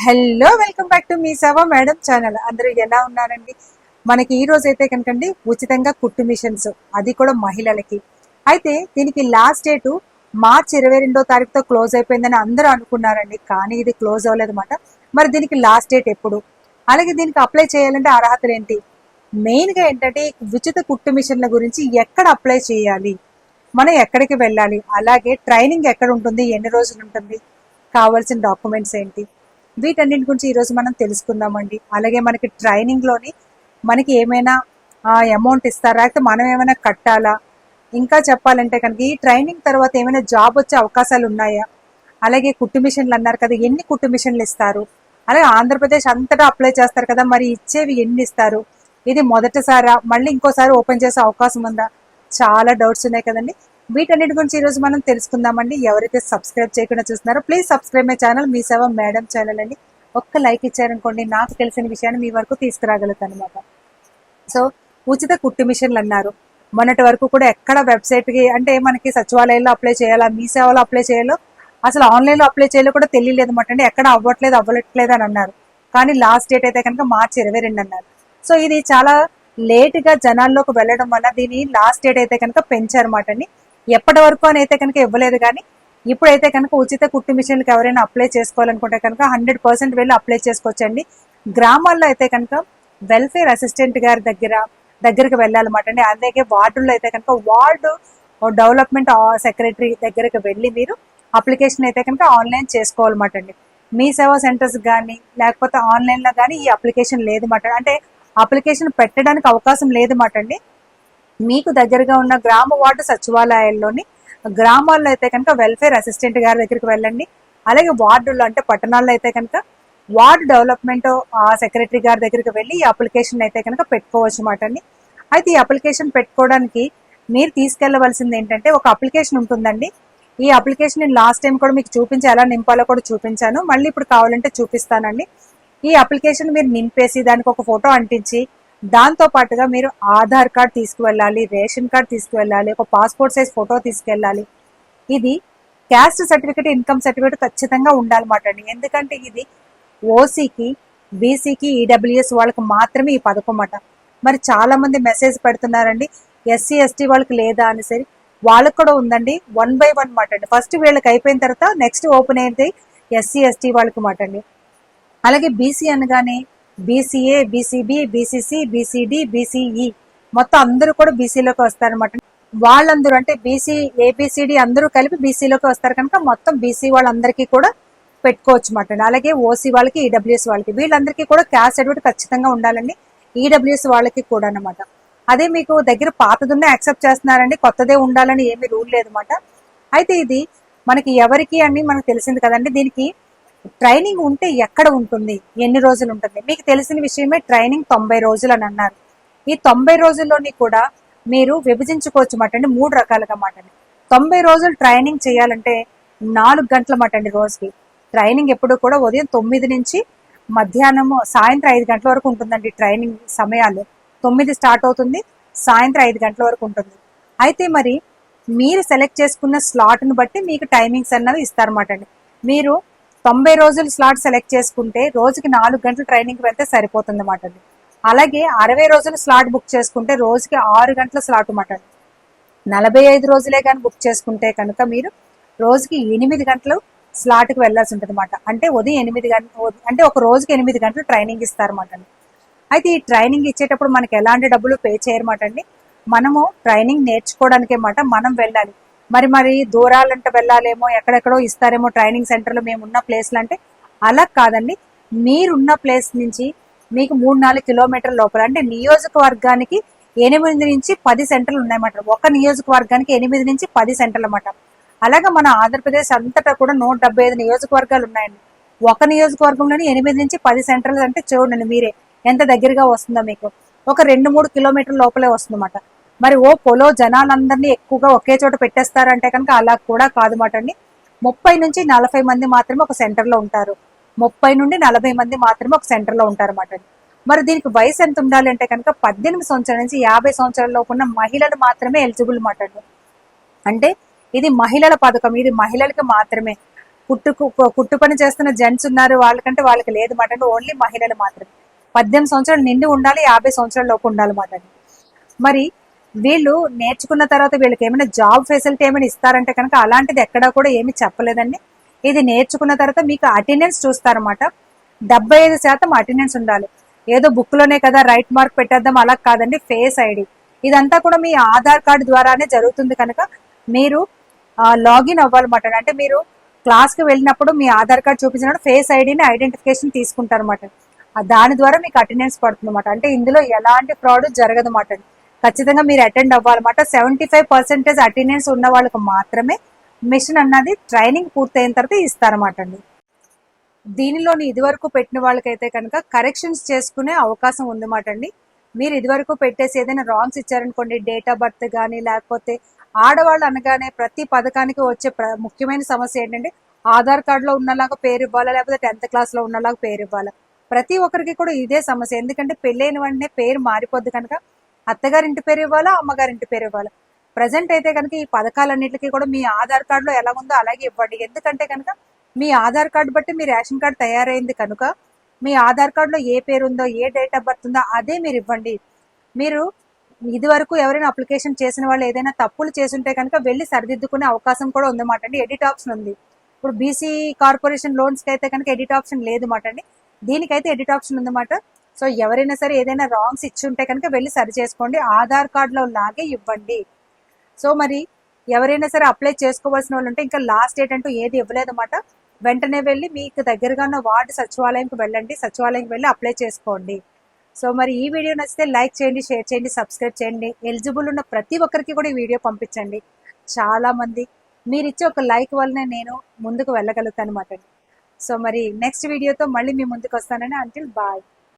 Hello welcome back to me Seva madam channel. అందరూ ఎలా ఉన్నారండి? మనకి ఈ రోజు అయితే కనుకండి ఉచితంగా కుట్టు మిషన్స్. అది కూడా మహిళలకి. అయితే దీనికి లాస్ట్ డేటు మార్చ్ ఇరవై రెండో తారీఖుతో క్లోజ్ అయిపోయిందని అందరూ అనుకున్నారండి కానీ ఇది క్లోజ్ అవ్వలేదు అనమాట మరి దీనికి లాస్ట్ డేట్ ఎప్పుడు? అలాగే దీనికి అప్లై చేయాలంటే అర్హతలు ఏంటి? మెయిన్గా ఏంటంటే ఉచిత కుట్టు మిషన్ల గురించి ఎక్కడ అప్లై చేయాలి? మనం ఎక్కడికి వెళ్ళాలి? అలాగే ట్రైనింగ్ ఎక్కడ ఉంటుంది? ఎన్ని రోజులు ఉంటుంది? కావాల్సిన డాక్యుమెంట్స్ ఏంటి? వీటన్నిటి గురించి ఈరోజు మనం తెలుసుకుందామండి. అలాగే మనకి ట్రైనింగ్లోని మనకి ఏమైనా అమౌంట్ ఇస్తారా? అయితే మనం ఏమైనా కట్టాలా? ఇంకా చెప్పాలంటే కనుక ఈ ట్రైనింగ్ తర్వాత ఏమైనా జాబ్ వచ్చే అవకాశాలు ఉన్నాయా? అలాగే కుట్టు మిషన్లు అన్నారు కదా ఎన్ని కుట్టు మిషన్లు ఇస్తారు? అలాగే ఆంధ్రప్రదేశ్ అంతటా అప్లై చేస్తారు కదా మరి ఇచ్చేవి ఎన్ని ఇస్తారు? ఇది మొదటిసారా? మళ్ళీ ఇంకోసారి ఓపెన్ చేసే అవకాశం ఉందా? చాలా డౌట్స్ ఉన్నాయి కదండి. వీటన్నిటి గురించి ఈరోజు మనం తెలుసుకుందామండి. ఎవరైతే సబ్స్క్రైబ్ చేయకుండా చూస్తున్నారో please subscribe my channel Mee Seva madam channel అండి. ఒక్క లైక్ ఇచ్చారనుకోండి నాకు తెలిసిన విషయాన్ని మీ వరకు తీసుకురాగలుగుతాను అనమాట సో ఉచిత కుట్టు మిషన్లు అన్నారు. మొన్నటి వరకు కూడా ఎక్కడ వెబ్సైట్కి అంటే మనకి సచివాలయంలో అప్లై చేయాలా మీ సేవలో అప్లై చేయాలో అసలు ఆన్లైన్లో అప్లై చేయాలో కూడా తెలియలేదు అనమాట అండి. ఎక్కడ అవ్వట్లేదు అవ్వట్లేదు అని అన్నారు. కానీ లాస్ట్ డేట్ అయితే కనుక మార్చి ఇరవై రెండు అన్నారు. సో ఇది చాలా లేట్గా జనాల్లోకి వెళ్ళడం వల్ల దీని లాస్ట్ డేట్ అయితే కనుక పెంచారన్నమాట అండి. ఎప్పటి వరకు అని అయితే కనుక ఇవ్వలేదు కానీ ఇప్పుడైతే కనుక ఉచిత కుట్టు మిషన్లకు ఎవరైనా అప్లై చేసుకోవాలనుకుంటే కనుక హండ్రెడ్ పర్సెంట్ వెళ్ళి అప్లై చేసుకోవచ్చండి. గ్రామాల్లో అయితే కనుక వెల్ఫేర్ అసిస్టెంట్ గారి దగ్గర దగ్గరికి వెళ్ళాలన్నమాట అండి. అలాగే వార్డుల్లో అయితే కనుక వార్డు డెవలప్మెంట్ సెక్రటరీ దగ్గరికి వెళ్ళి మీరు అప్లికేషన్ అయితే కనుక ఆన్లైన్ చేసుకోవాలన్నమాట అండి. మీ సేవా సెంటర్స్ కానీ లేకపోతే ఆన్లైన్లో కానీ ఈ అప్లికేషన్ లేదు మాట అంటే అప్లికేషన్ పెట్టడానికి అవకాశం లేదు మాట అండి. మీకు దగ్గరగా ఉన్న గ్రామ వార్డు సచివాలయాల్లోని గ్రామాల్లో అయితే కనుక వెల్ఫేర్ అసిస్టెంట్ గారి దగ్గరికి వెళ్ళండి. అలాగే వార్డుల్లో అంటే పట్టణాల్లో అయితే కనుక వార్డు డెవలప్మెంట్ సెక్రటరీ గారి దగ్గరికి వెళ్ళి ఈ అప్లికేషన్ అయితే కనుక పెట్టుకోవచ్చు మాట అండి. అయితే ఈ అప్లికేషన్ పెట్టుకోవడానికి మీరు తీసుకెళ్ళవలసింది ఏంటంటే ఒక అప్లికేషన్ ఉంటుందండి. ఈ అప్లికేషన్ నేను లాస్ట్ టైం కూడా మీకు చూపించి ఎలా నింపాలో కూడా చూపించాను. మళ్ళీ ఇప్పుడు కావాలంటే చూపిస్తానండి. ఈ అప్లికేషన్ మీరు నింపేసి దానికి ఒక ఫోటో అంటించి దాంతో పాటుగా మీరు ఆధార్ కార్డ్ తీసుకువెళ్ళాలి రేషన్ కార్డ్ తీసుకువెళ్ళాలి ఒక పాస్పోర్ట్ సైజ్ ఫోటో తీసుకెళ్ళాలి. ఇది క్యాస్ట్ సర్టిఫికేట్ ఇన్కమ్ సర్టిఫికేట్ ఖచ్చితంగా ఉండాలన్నమాట అండి. ఎందుకంటే ఇది ఓసీకి బీసీకి ఈడబ్ల్యూఎస్ వాళ్ళకి మాత్రమే ఈ పథకం అన్నమాట మరి చాలా మంది మెసేజ్ పెడుతున్నారండి ఎస్సీ ఎస్టీ వాళ్ళకి లేదా అని సరి. వాళ్ళకి కూడా ఉందండి వన్ బై వన్ మాట అండి. ఫస్ట్ వీళ్ళకి అయిపోయిన తర్వాత నెక్స్ట్ ఓపెన్ అయింది ఎస్సీ ఎస్టీ వాళ్ళకి మాట అండి. అలాగే బీసీ అనగానే BCA BCB BCC BCD BCE మొత్తం అందరూ కూడా బీసీలోకి వస్తారనమాట వాళ్ళందరూ అంటే బీసీ ఏబిసిడి అందరూ కలిపి బీసీలోకి వస్తారు కనుక మొత్తం బీసీ వాళ్ళందరికీ కూడా పెట్టుకోవచ్చు మాట అలాగే ఓసీ వాళ్ళకి ఈడబ్ల్యూఎస్ వాళ్ళకి. వీళ్ళందరికీ కూడా క్యాస్ట్ సర్టిఫికేట్ ఖచ్చితంగా ఉండాలండి. ఈడబ్ల్యూఎస్ వాళ్ళకి కూడా అనమాట అదే మీకు దగ్గర పాతదున్నే యాక్సెప్ట్ చేస్తున్నారండి. కొత్తదే ఉండాలని ఏమీ రూల్ లేదన్నమాట. అయితే ఇది మనకి ఎవరికి అని మనకు తెలిసింది కదండి. దీనికి ట్రైనింగ్ ఉంటే ఎక్కడ ఉంటుంది? ఎన్ని రోజులు ఉంటుంది? మీకు తెలిసిన విషయమే ట్రైనింగ్ తొంభై రోజులు అని అన్నారు. ఈ తొంభై రోజుల్లోని కూడా మీరు విభజించుకోవచ్చు మాట అండి మూడు రకాలుగా మాట అండి. తొంభై రోజులు ట్రైనింగ్ చేయాలంటే నాలుగు గంటల మాట అండి రోజుకి. ట్రైనింగ్ ఎప్పుడు కూడా ఉదయం తొమ్మిది నుంచి మధ్యాహ్నం సాయంత్రం ఐదు గంటల వరకు ఉంటుందండి ట్రైనింగ్ సమయాలు. తొమ్మిది స్టార్ట్ అవుతుంది సాయంత్రం ఐదు గంటల వరకు ఉంటుంది. అయితే మరి మీరు సెలెక్ట్ చేసుకున్న స్లాట్ను బట్టి మీకు టైమింగ్స్ అన్నవి ఇస్తారన్నమాట అండి. మీరు తొంభై రోజులు స్లాట్ సెలెక్ట్ చేసుకుంటే రోజుకి నాలుగు గంటలు ట్రైనింగ్ వెళ్తే సరిపోతుంది అన్నమాట అలాగే అరవై రోజులు స్లాట్ బుక్ చేసుకుంటే రోజుకి ఆరు గంటల స్లాట్ అన్నమాట నలభై ఐదు రోజులే కానీ బుక్ చేసుకుంటే కనుక మీరు రోజుకి ఎనిమిది గంటలు స్లాట్కి వెళ్ళాల్సి ఉంటుంది అనమాట అంటే ఉదయం ఎనిమిది గంటలు అంటే ఒక రోజుకి ఎనిమిది గంటలు ట్రైనింగ్ ఇస్తారన్నమాట అండి. అయితే ఈ ట్రైనింగ్ ఇచ్చేటప్పుడు మనకి ఎలాంటి డబ్బులు పే చేయరమాట అండి. మనము ట్రైనింగ్ నేర్చుకోవడానికే మాట మనం వెళ్ళాలి. మరి మరి దూరాలంటే వెళ్ళాలేమో ఎక్కడెక్కడో ఇస్తారేమో ట్రైనింగ్ సెంటర్లో మేము ఉన్న ప్లేస్లు అంటే అలా కాదండి. మీరున్న ప్లేస్ నుంచి మీకు మూడు నాలుగు కిలోమీటర్ల లోపల అంటే నియోజకవర్గానికి ఎనిమిది నుంచి పది సెంటర్లు ఉన్నాయన్నమాట. ఒక నియోజకవర్గానికి ఎనిమిది నుంచి పది సెంటర్లు అన్నమాట. అలాగే మన ఆంధ్రప్రదేశ్ అంతటా కూడా నూట డెబ్బై ఐదు నియోజకవర్గాలు ఉన్నాయండి. ఒక నియోజకవర్గంలోని ఎనిమిది నుంచి పది సెంటర్లు అంటే చూడండి మీరే ఎంత దగ్గరగా వస్తుందో మీకు. ఒక రెండు మూడు కిలోమీటర్ల లోపలే వస్తుందన్నమాట. మరి ఓ పొలో జనాలందరినీ ఎక్కువగా ఒకే చోట పెట్టేస్తారంటే కనుక అలా కూడా కాదన్నమాట అండి. ముప్పై నుంచి నలభై మంది మాత్రమే ఒక సెంటర్లో ఉంటారు. ముప్పై నుండి నలభై మంది మాత్రమే ఒక సెంటర్లో ఉంటారు అన్నమాట అండి. మరి దీనికి వయసు ఎంత ఉండాలి అంటే కనుక పద్దెనిమిది సంవత్సరాల నుంచి యాభై సంవత్సరాల లోపు ఉన్న మహిళలు మాత్రమే ఎలిజిబుల్ మాట అండి. అంటే ఇది మహిళల పథకం. ఇది మహిళలకి మాత్రమే. కుట్టు కుట్టు పని చేస్తున్న జెంట్స్ ఉన్నారు వాళ్ళకంటే వాళ్ళకి లేదు మాట అండి. ఓన్లీ మహిళలు మాత్రమే. పద్దెనిమిది సంవత్సరాలు నిండి ఉండాలి యాభై సంవత్సరాల లోపు ఉండాలి మాట అండి. మరి వీళ్ళు నేర్చుకున్న తర్వాత వీళ్ళకి ఏమైనా జాబ్ ఫెసిలిటీ ఏమైనా ఇస్తారంటే కనుక అలాంటిది ఎక్కడా కూడా ఏమీ చెప్పలేదండి. ఇది నేర్చుకున్న తర్వాత మీకు అటెండెన్స్ చూస్తారన్నమాట. డెబ్బై ఐదు శాతం అటెండెన్స్ ఉండాలి. ఏదో బుక్లోనే కదా రైట్ మార్క్ పెట్టేద్దాం అలా కాదండి. ఫేస్ ఐడి ఇదంతా కూడా మీ ఆధార్ కార్డు ద్వారానే జరుగుతుంది కనుక మీరు లాగిన్ అవ్వాలన్నమాట. అంటే మీరు క్లాస్కి వెళ్ళినప్పుడు మీ ఆధార్ కార్డు చూపించినప్పుడు ఫేస్ ఐడిని ఐడెంటిఫికేషన్ తీసుకుంటారన్నమాట. ఆ దాని ద్వారా మీకు అటెండెన్స్ పడుతుంది అనమాట అంటే ఇందులో ఎలాంటి ఫ్రాడ్ జరగదు అన్నమాట ఖచ్చితంగా మీరు అటెండ్ అవ్వాలన్నమాట. సెవెంటీ ఫైవ్ పర్సెంటేజ్ అటెండెన్స్ ఉన్న వాళ్ళకి మాత్రమే మిషన్ అన్నది ట్రైనింగ్ పూర్తయిన తర్వాత ఇస్తారన్నమాట అండి. దీనిలోని ఇదివరకు పెట్టిన వాళ్ళకైతే కనుక కరెక్షన్స్ చేసుకునే అవకాశం ఉందన్నమాట అండి. మీరు ఇదివరకు పెట్టేసి ఏదైనా రాంగ్స్ ఇచ్చారనుకోండి డేట్ ఆఫ్ బర్త్ కానీ లేకపోతే ఆడవాళ్ళు అనగానే ప్రతి పథకానికి వచ్చే ప్ర- ముఖ్యమైన సమస్య ఏంటంటే ఆధార్ కార్డులో ఉన్నలాగా పేరు ఇవ్వాలా లేకపోతే టెన్త్ క్లాస్లో ఉన్నలాగా పేరు ఇవ్వాలా. ప్రతి ఒక్కరికి కూడా ఇదే సమస్య. ఎందుకంటే పెళ్ళైన వెంటనే పేరు మారిపోద్ది కనుక అత్తగారింటి పేరు ఇవ్వాలా అమ్మగారింటి పేరు ఇవ్వాలా? ప్రజెంట్ అయితే కనుక ఈ పథకాలన్నింటికి కూడా మీ ఆధార్ కార్డులో ఎలా ఉందో అలాగే ఇవ్వండి. ఎందుకంటే కనుక మీ ఆధార్ కార్డు బట్టి మీ రేషన్ కార్డు తయారైంది కనుక మీ ఆధార్ కార్డులో ఏ పేరు ఉందో ఏ డేట్ ఆఫ్ బర్త్ ఉందో అదే మీరు ఇవ్వండి. మీరు ఇది వరకు ఎవరైనా అప్లికేషన్ చేసిన వాళ్ళు ఏదైనా తప్పులు చేసుంటే కనుక వెళ్ళి సరిదిద్దుకునే అవకాశం కూడా ఉందన్నమాట అండి. ఎడిట్ ఆప్షన్ ఉంది. ఇప్పుడు బీసీ కార్పొరేషన్ లోన్స్కి అయితే కనుక ఎడిట్ ఆప్షన్ లేదు మాట అండి. దీనికైతే ఎడిట్ ఆప్షన్ ఉందన్నమాట. సో ఎవరైనా సరే ఏదైనా రాంగ్స్ ఇచ్చి ఉంటే కనుక వెళ్ళి సరి చేసుకోండి. ఆధార్ కార్డులో లాగే ఇవ్వండి. సో మరి ఎవరైనా సరే అప్లై చేసుకోవాల్సిన వాళ్ళు ఉంటే ఇంకా లాస్ట్ డేట్ అంటూ ఏది ఇవ్వలేదన్నమాట. వెంటనే వెళ్ళి మీకు దగ్గరగా ఉన్న వార్డు సచివాలయంకి వెళ్ళండి. సచివాలయంకి వెళ్ళి అప్లై చేసుకోండి. సో మరి ఈ వీడియో నచ్చితే లైక్ చేయండి షేర్ చేయండి సబ్స్క్రైబ్ చేయండి. ఎలిజిబుల్ ఉన్న ప్రతి ఒక్కరికి కూడా ఈ వీడియో పంపించండి. చాలా మంది మీరు ఇచ్చే ఒక లైక్ వల్లనే నేను ముందుకు వెళ్ళగలుగుతాను అనమాట సో మరి నెక్స్ట్ వీడియోతో మళ్ళీ మీ ముందుకు వస్తానని అంటిల్ బాయ్